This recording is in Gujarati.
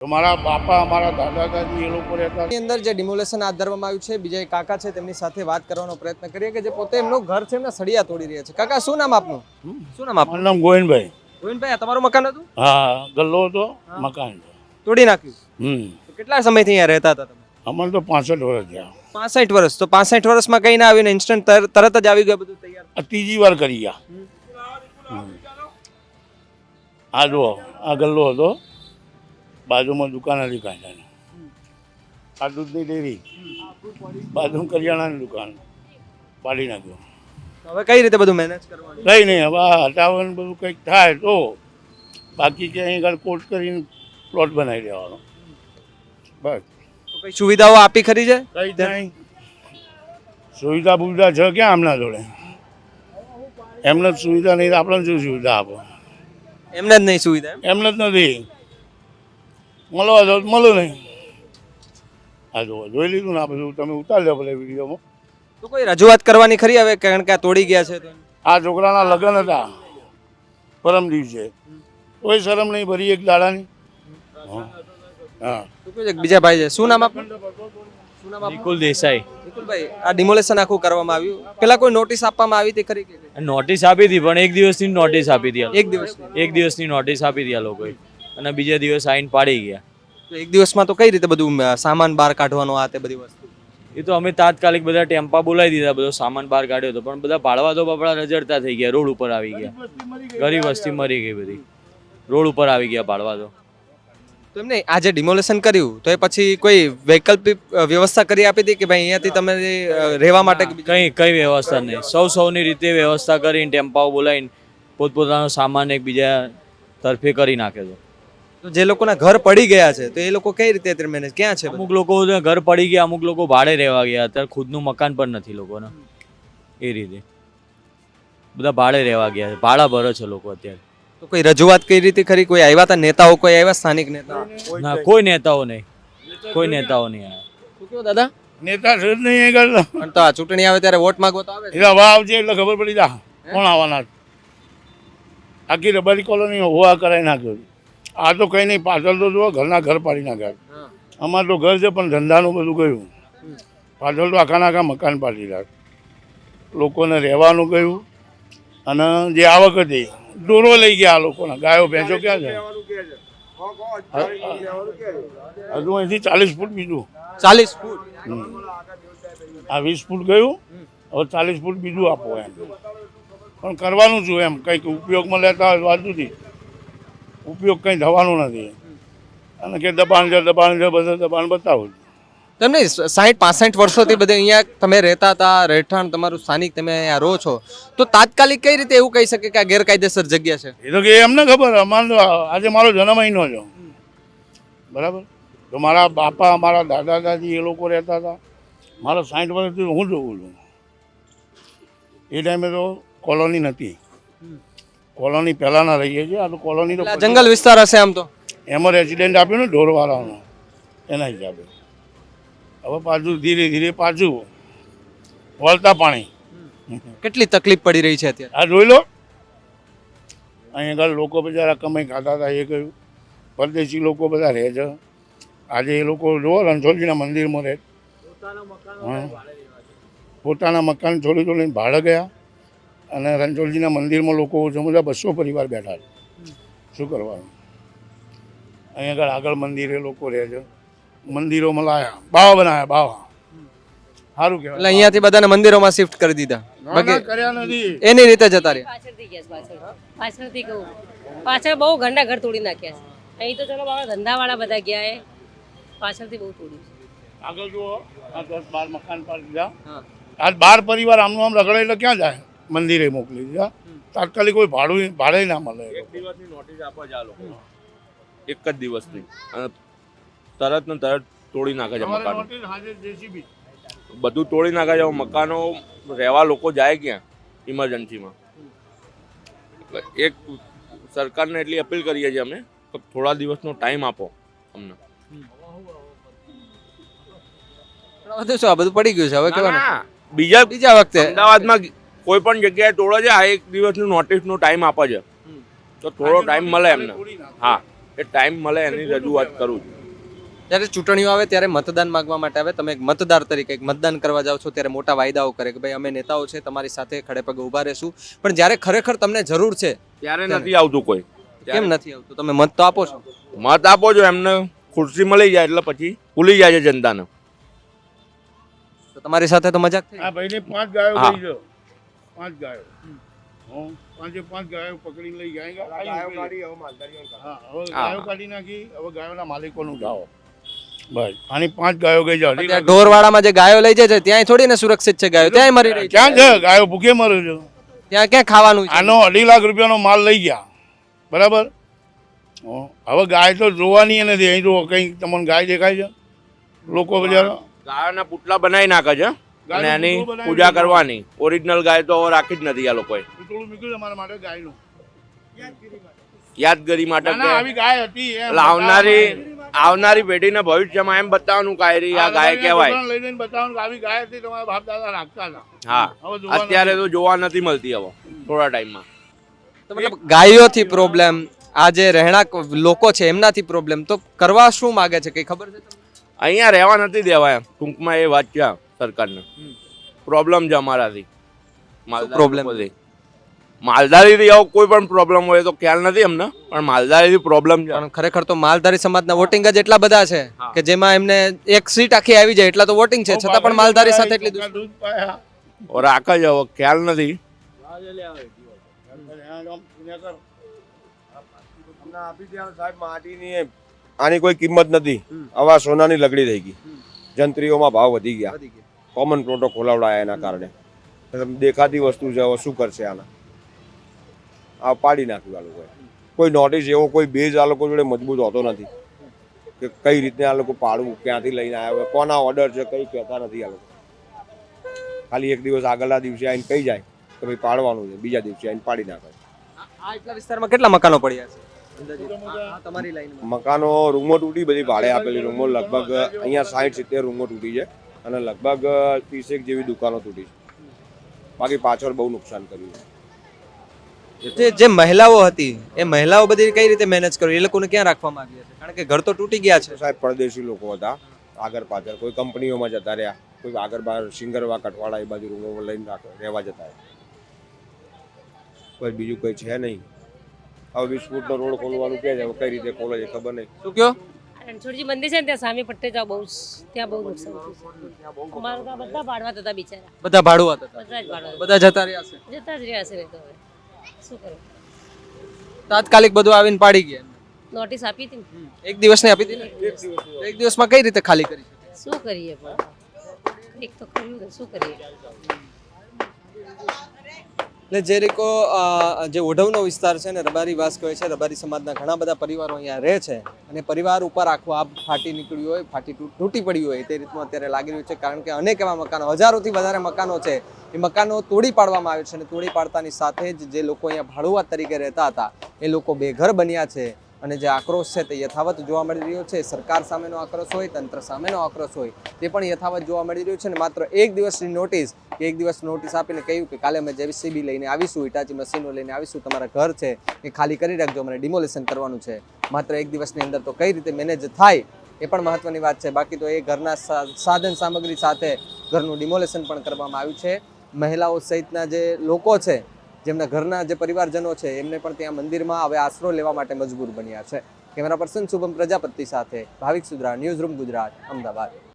તો મારા બાપા મારા દાદા દાદી એ લોકો રહેતા. એની અંદર જે ડિમોલેશન હાથ ધરવામાં આવ્યું છે બીજા એક કાકા છે તેમની સાથે વાત કરવાનો પ્રયત્ન કરીએ કે જે પોતે એમનું ઘર છે એમના સળિયા તોડી રહ્યા છે. કાકા શું નામ આપનું? શું નામ આપનું? નામ ગોવિંદભાઈ. ગોવિંદભાઈ આ તમારું મકાન હતું? હા ગલ્લો હતો મકાન તોડી નાખ્યું? હમ. કેટલા સમયથી અહીંયા રહેતા હતા તમે? અમારે તો પાસઠ વર્ષ થયા. પાસઠ વર્ષ. તો પાસઠ વર્ષમાં કઈ ના આવીને ઇન્સ્ટન્ટ તરત જ આવી ગયું બધું તૈયાર? ત્રીજી વાર કરી ગયા. હમ. આ જુઓ આ ગલ્લો હતો. બાજુમાં દુકાન હતી કાંટાની આ દૂધની ડેરી. બાજુ કરિયાણાની દુકાન. પાડી નાખ્યો. હવે કઈ રીતે બધું મેનેજ કરવાનું? કંઈ નહીં હવે આ હટાવવાનું બધું કંઈક થાય તો બાકી કે અહીં આગળ કોર્ટ કરીને પ્લોટ બનાવી દેવાનો. બસ. કઈ સુવિધાઓ આપી ખરી છે? કઈ નહીં. સુવિધા બુવિધા છે ક્યાં આમના જોડે? એમને જ સુવિધા નહીં આપણને શું સુવિધા આપો? એમને જ નહીં સુવિધા એમને જ નથી. મળવા દો તો મળો નહીં. આ જો જોઈ લીધું ને આ બધું તમે ઉતારી લો ભલે વિડીયોમાં. તો કોઈ રજૂઆત કરવાની ખરી હવે? કારણ કે આ તોડી ગયા છે તો. આ છોકરાના લગ્ન હતા. પરમ દિવસે. કોઈ શરમ નહીં ભરી એક દાડાની. હા. બીજા ભાઈ છે. શું નામ આપનું? શું નામ આપનું? નિકુલ દેસાઈ. નિકુલભાઈ આ ડિમોલેશન આખું કરવામાં આવ્યું. પેલા કોઈ નોટિસ આપવામાં આવી હતી ખરી નોટિસ આપી હતી પણ એક દિવસની નોટિસ આપી હતી એક દિવસ એક દિવસની નોટિસ આપી હતી આ લોકોએ. અને બીજા દિવસ આઈને પાડી ગયા. તો એક દિવસમાં તો કઈ રીતે બધું સામાન બહાર કાઢવાનો આ તે બધી વસ્તુ? એ તો અમે તાત્કાલિક બધા ટેમ્પા બોલાવી દીધા બધો સામાન બહાર કાઢ્યો હતો પણ બધા ભાડવા તો બાપડા રજડતા થઈ ગયા રોડ ઉપર આવી ગયા. ગરીબ વસ્તી મરી ગઈ બધી. રોડ ઉપર આવી ગયા ભાડવા તો. તો એમને આ જે ડિમોલેશન કર્યું તો એ પછી કોઈ વૈકલ્પિક વ્યવસ્થા કરી આપી હતી કે ભાઈ અહીંયાથી તમે રહેવા માટે? કઈ કઈ વ્યવસ્થા નહીં. સૌ સૌની રીતે વ્યવસ્થા કરીને ટેમ્પાઓ બોલાવીને પોતપોતાનો સામાન એકબીજા તરફે કરી નાખે છે તો જે લોકોના ઘર પડી ગયા છે તો એ લોકો કઈ રીતે અત્યારે મેનેજ ક્યાં છે અમુક લોકો તો ઘર પડી ગયા અમુક લોકો ભાડે રહેવા ગયા. અત્યારે ખુદનું મકાન પણ નથી લોકોને. એ રીતે. બધા ભાડે રહેવા ગયા છે. ભાડા ભરે છે લોકો અત્યારે. તો કોઈ રજૂઆત કઈ રીતે ખરી? કોઈ આવ્યા હતા નેતાઓ? કોઈ આવ્યા સ્થાનિક નેતા ના કોઈ નેતાઓ નહીં. કોઈ નેતાઓ નહીં આવ્યા. શું કહો દાદા? નેતા છે જ નહીં આગળ પણ તો આ ચૂંટણી આવે ત્યારે વોટ માંગવા તો આવે. એટલે વાવ આવશે એટલે ખબર પડી જા કોણ આવવાના આખી રબારી કોલોની હોવા કરાવી નાખ્યો. આ તો કંઈ નહીં પાછળ તો જુઓ ઘરના ઘર પાડી નાખ્યા. અમાર તો ઘર છે પણ ધંધાનું બધું ગયું. પાછળ તો આખા આખા મકાન પાડી નાખ્યા. લોકોને રહેવાનું ગયું. અને જે આવક હતી દોરો લઈ ગયા આ લોકોના. ગાયો ભેંસો ક્યાં છે? હજુ અહીંથી ચાલીસ ફૂટ બીજું. ચાલીસ ફૂટ? આ વીસ ફૂટ ગયું. હવે ચાલીસ ફૂટ બીજું આપો એમ. પણ કરવાનું છું એમ? કંઈક ઉપયોગમાં લેતા હોય જુદી ઉપયોગ કંઈ થવાનો નથી. અને કે દબાણ છે દબાણ છે બધું દબાણ બતાવું. તેમ નહીં સાઠ પાસઠ વર્ષોથી બધે અહીંયા તમે રહેતા હતા રહેઠાણ તમારું સ્થાનિક તમે અહીંયા રહો છો. તો તાત્કાલિક કઈ રીતે એવું કહી શકે કે આ ગેરકાયદેસર જગ્યા છે? એ તો કે એમને ખબર અમારે આજે મારો જન્મ અહીંનો છે. બરાબર? તો મારા બાપા મારા દાદા દાદી એ લોકો રહેતા હતા. મારા સાઠ વર્ષથી હું જોઉં છું. એ ટાઈમે તો કોલોની નથી કોલોની પહેલાંના રહીએ છીએ આ તો કોલોની તો જંગલ વિસ્તાર હશે આમ તો? એમાં રેસિડેન્ટ આપ્યું ને ઢોરવાળાનો એના હિસાબે. હવે પાછું ધીરે ધીરે પાછું વળતા પાણી. કેટલી તકલીફ પડી રહી છે અત્યારે? આ જોઈ લો. અહીં આગળ લોકો બિચારા કમાઈ ખાતા હતા એ કહ્યું. પરદેશી લોકો બધા રહે છે. આજે એ લોકો જુઓ રણછોડજીના મંદિરમાં રહે. હા. પોતાના મકાન છોડી છોડીને ભાડે ગયા. અને રણછોડજીના મંદિરમાં લોકો ઓછા બધા બસો પરિવાર બેઠા છે. શું કરવાનું? અહીંયા આગળ આગળ મંદિરે લોકો રહે છે. મંદિરોમાં લાયા. બાવા બનાવ્યા બાવા. સારું એટલે કહેવાય અહીંયાથી બધાને મંદિરોમાં શિફ્ટ કરી દીધા. ના, કર્યા નથી. એની રીતે જતા રહ્યા. પાછળથી ગયા પાછળ. પાછળથી કહું. પાછળ બહુ ઘંટા ઘર તોડી નાખ્યા છે. અહીં તો ચલો બાવા ધંધાવાળા બધા ગયા એ. પાછળથી બહુ તોડ્યું છે. આગળ જુઓ. આ દસ બાર મકાન પર દીધા. આ બાર પરિવાર આમનું આમ રગડે એટલે ક્યાં જાય? મંદિરે મોકલી દીધા. તાત્કાલિક કોઈ ભાડું ભાડે ના મળે. એક દિવસની નોટિસ આપવા જા લોકો એક જ દિવસની અને તરત ને તરત તોડી નાખે છે મકાનો. બધું તોડી નાખે છે. મકાનો રહેવા લોકો જાય ક્યાં? ઇમરજન્સીમાં. એટલે એક સરકારને એટલી અપીલ કરીએ છીએ અમે કે થોડા દિવસનો ટાઈમ આપો અમને. બધું શું આ બધું પડી ગયું છે? હવે કેવાનું ના, બીજા બીજા વખતે. અમદાવાદમાં કોઈ પણ જગ્યાએ તોડે છે આ એક દિવસનું નોટિસનો ટાઈમ આપે છે. તો થોડો ટાઈમ મળે એમને. હા એ ટાઈમ મળે એની રજૂઆત કરું છું. જ્યારે ચૂંટણીઓ આવે ત્યારે મતદાન માગવા માટે આવે. તમે એક મતદાર તરીકે એક મતદાન કરવા જાઓ છો ત્યારે મોટા વાયદાઓ કરે કે ભાઈ અમે નેતાઓ છે તમારી સાથે ખડે પગે ઊભા રહેશું. પણ જ્યારે ખરેખર તમને જરૂર છે ત્યારે નથી આવતું કોઈ. કેમ નથી આવતું? તમે મત તો આપો છો. મત આપો છો એમને ખુરશી મળી જાય એટલે પછી ભૂલી જાય છે જનતાને. તો તમારી સાથે તો મજાક થઈ. આ ભાઈને પાંચ ગાયો હા. પાંચ ગાયો. હં, પાંચે પાંચ ગાયો પકડી લઈ જાય હા હવે ગાયો કાઢી નાખી હવે ગાયોના માલિકોનું જાઓ બસ. આની પાંચ ગાયો ગઈ ઢોરવાડામાં જે ગાયો લઈ જાય છે ત્યાં થોડી ને સુરક્ષિત છે ગાયો. ત્યાં મરી રહી છે. ક્યાં છે? ગાયો ભૂખે મરે છે. ત્યાં ક્યાં ખાવાનું આનો અઢી લાખ રૂપિયાનો માલ લઈ ગયા. બરાબર? હં, હવે ગાય તો જોવાની નથી. અહીં જો કંઈ તમને ગાય દેખાય છે? લોકો બજાર ગાયોના પુતળા બનાવી નાખે છે. અને એની પૂજા કરવાની. ઓરિજિનલ ગાય તો રાખી જ નથી આ લોકોએ. યાદગીરી માટે આવનારી આવનારી પેઢીને ભવિષ્યમાં એમ બતાવવાનું કાયરી આ ગાય કહેવાય. લઈ બતાવવાનું આવી ગાય હતી તમારા બાપ દાદા રાખતા હતા. હા. અત્યારે તો જોવા નથી મળતી હવે થોડા ટાઈમમાં. તો મતલબ ગાયોથી પ્રોબ્લેમ આ જે રહેણાંક લોકો છે એમનાથી પ્રોબ્લેમ તો કરવા શું માગે છે? કઈ ખબર છે અહીંયા રહેવા નથી દેવાય એમ. ટૂંકમાં એ વાત છે. સરકારને. પ્રોબ્લેમ છે અમારાથી. પ્રોબ્લેમ? લોકોથી. માલધારીથી આવો કોઈ પણ પ્રોબ્લેમ હોય તો ખ્યાલ નથી અમને પણ માલધારીથી પ્રોબ્લેમ છે. પણ ખરેખર તો માલધારી સમાજના વોટિંગ જ એટલા બધા છે કે જેમાં એમને એક સીટ આખી આવી જાય એટલા તો વોટિંગ છે છતાં પણ માલધારી સાથે એટલી દુશ્મની. દૂધ પાયા ઓર આખા જ હવે ખ્યાલ નથી. અમને આપી ત્યાં સાહેબ માટીની આની કોઈ કિંમત નથી. આવા સોનાની લગડી થઈ ગઈ. જંત્રીઓમાં ભાવ વધી ગયા. કોમન પ્લોટો ખોલાવડાયા એના કારણે. દેખાતી વસ્તુ છે હવે શું કરશે આના? આ પાડી નાખ્યું આ લોકોએ. કોઈ નોટિસ એવો કોઈ બેઝ આ લોકો જોડે મજબૂત હોતો નથી કે કઈ રીતે આ લોકો પાડવું ક્યાંથી લઈને આવ્યા હોય કોના ઓર્ડર છે કંઈ કહેતા નથી આ લોકો. ખાલી એક દિવસ આગળના દિવસે આવીને કહી જાય કે ભાઈ પાડવાનું છે બીજા દિવસે આવીને પાડી નાખે. આ એટલા વિસ્તારમાં કેટલા મકાનો પડ્યા છે? તમારી મકાનો રૂમો તૂટી બધી ભાડે આપેલી રૂમો લગભગ અહીંયા સાઠ સિત્તેર રૂમો તૂટી છે. અને લગભગ ત્રીસેક જેવી દુકાનો તૂટી છે. બાકી પાછળ બહુ નુકસાન કર્યું છે. જે જે મહિલાઓ હતી એ મહિલાઓ બધી કઈ રીતે મેનેજ કરવી એ લોકોને ક્યાં રાખવામાં આવ્યા છે કારણ કે ઘર તો તૂટી ગયા છે. સાહેબ પરદેશી લોકો હતા આગળ પાછળ. કોઈ કંપનીઓમાં જતા રહ્યા. કોઈ આગળ બહાર સિંગરવા કટવાળા એ બાજુ રૂમો લઈને રહેવા જતા કોઈ બીજું કંઈ છે નહીં. હવે વીસ ફૂટનો રોડ ખોલવાનું કહે છે? કઈ રીતે ખોલે છે ખબર નહીં. શું કયો રણછોડજી મંદિર છે ને ત્યાં સામે પટ્ટે જાવ બહુ ત્યાં બહુ નુકસાન થયું અમારું તો બધા ભાડવા હતા બિચારા. બધા ભાડવા હતા બધા જ ભાડવા બધા જતા રહ્યા છે. જતા જ રહ્યા છે ને તો હવે. શું કરું? તાત્કાલિક બધું આવીને પાડી ગયા નોટિસ આપી હતી એક એક દિવસની આપી હતી ને? એક દિવસમાં કઈ રીતે ખાલી કરી શું કરીએ પણ? એક તો કર્યું શું કરીએ? એટલે જે રીકો જે ઓઢવનો વિસ્તાર છે ને, રબારી વાસ કહે છે, રબારી સમાજના ઘણા બધા પરિવારો અહીંયા રહે છે. અને પરિવાર ઉપર આખું આબ ફાટી નીકળ્યું હોય, ફાટી તૂટી પડ્યું હોય, તે રીતનું અત્યારે લાગી રહ્યું છે, કારણ કે અનેક એવા મકાનો, હજારોથી વધારે મકાનો છે, એ મકાનો તોડી પાડવામાં આવે છે અને તોડી પાડતાની સાથે જ જે લોકો અહીંયા ભાડુઆત તરીકે રહેતા હતા, એ લોકો બેઘર બન્યા છે. અને જે આક્રોશ છે તે યથાવત જોવા મળી રહ્યો છે. સરકાર સામેનો આક્રોશ હોય, તંત્ર સામેનો આક્રોશ હોય, તે પણ યથાવત જોવા મળી રહ્યું છે અને માત્ર એક દિવસની નોટિસ કે એક દિવસ નોટિસ આપીને કહ્યું કે કાલે અમે જેસીબી લઈને આવીશું ઇટાચી મશીનો લઈને આવીશું, તમારા ઘર છે, એ ખાલી કરી રાખજો, અમારે ડિમોલેશન કરવાનું છે. માત્ર એક દિવસની અંદર તો કઈ રીતે મેનેજ થાય, એ પણ મહત્વની વાત છે. બાકી તો એ ઘરના સાધન સામગ્રી સાથે ઘરનું ડિમોલેશન પણ કરવામાં આવ્યું છે. મહિલાઓ સહિતના જે લોકો છે જેમના ઘરના જે પરિવારજનો છે, એમને પણ ત્યાં મંદિરમાં હવે આશરો લેવા માટે મજબૂર બન્યા છે. કેમેરા પર્સન શુભમ પ્રજાપતિ સાથે ભાવિક સુદ્રા ન્યૂઝ રૂમ ગુજરાત, અમદાવાદ.